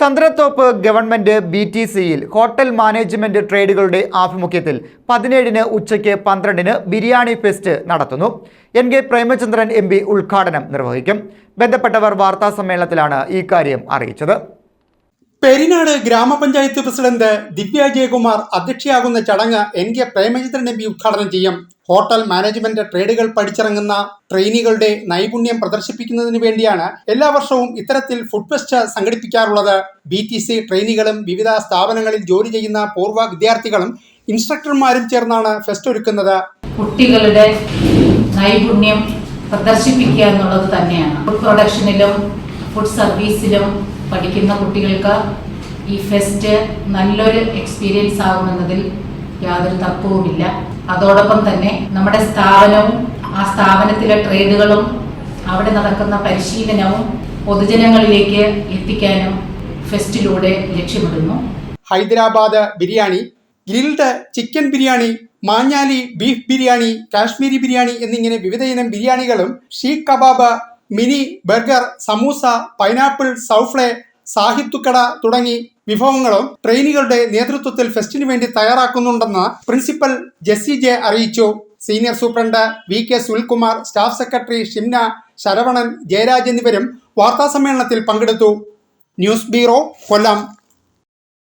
Chandrathoppu government B T സിയിൽ hotel management ട്രേഡുകളുടെ ആഭിമുഖ്യത്തിൽ പതിനേഴിന് ഉച്ചയ്ക്ക് പന്ത്രണ്ടിന് ബിരിയാണി ഫെസ്റ്റ് നടത്തുന്നു. N K Premachandran M P ഉദ്ഘാടനം നിർവഹിക്കും. ബന്ധപ്പെട്ടവർ വാർത്താ സമ്മേളനത്തിലാണ് ഇക്കാര്യം അറിയിച്ചത്. പെരിനാട് ഗ്രാമപഞ്ചായത്ത് പ്രസിഡന്റ് ദിവ്യ ജയകുമാർ അധ്യക്ഷയാകുന്ന ചടങ്ങ് N K Premachandran M P ഉദ്ഘാടനം ചെയ്യും. ഹോട്ടൽ മാനേജ്മെന്റ് ട്രേഡുകൾ പഠിച്ചിറങ്ങുന്ന ട്രെയിനികളുടെ നൈപുണ്യം പ്രദർശിപ്പിക്കുന്നതിന് വേണ്ടിയാണ് എല്ലാ വർഷവും ഇത്തരത്തിൽ ഫുഡ് ഫെസ്റ്റ് സംഘടിപ്പിക്കാറുള്ളത്. ബി ടി സി ട്രെയിനികളും വിവിധ സ്ഥാപനങ്ങളിൽ ജോലി ചെയ്യുന്ന പൂർവ വിദ്യാർത്ഥികളും ഇൻസ്ട്രക്ടർമാരും ചേർന്നാണ് ഫെസ്റ്റ് ഒരുക്കുന്നത്. കുട്ടികളുടെ നൈപുണ്യം പ്രദർശിപ്പിക്കുക എന്നുള്ളത് തന്നെയാണ്. ഫുഡ് പ്രൊഡക്ഷനിലും ഫുഡ് സർവീസിലും പഠിക്കുന്ന കുട്ടികൾക്ക് ഈ ഫെസ്റ്റ് നല്ലൊരു എക്സ്പീരിയൻസ് ആകുമെന്നതിൽ യാതൊരു തർക്കവുമില്ല. അതോടൊപ്പം തന്നെ നമ്മുടെ സ്ഥാപനവും ആ സ്ഥാപനത്തിലെ ട്രേഡുകളും അവിടെ നടക്കുന്ന പരിശീലനവും പൊതുജനങ്ങളിലേക്ക് എത്തിക്കാനും ഫെസ്റ്റിലൂടെ ലക്ഷ്യമിടുന്നു. Hyderabad biryani grilled chicken biryani Manjali beef biryani Kashmiri biryani എന്നിങ്ങനെ വിവിധ ഇനം ബിരിയാണികളും seekh kebab mini burger samosa pineapple souffle സാഹിത്തുക്കട തുടങ്ങി വിഭവങ്ങളും ട്രെയിനികളുടെ നേതൃത്വത്തിൽ ഫെസ്റ്റിനു വേണ്ടി തയ്യാറാക്കുന്നുണ്ടെന്ന് പ്രിൻസിപ്പൽ ജെസ്സി ജെ അറിയിച്ചു. Senior superintendent V K Sunilkumar staff secretary Shimna Saravanan Jayaraj എന്നിവരും വാർത്താസമ്മേളനത്തിൽ പങ്കെടുത്തു. News bureau Kollam.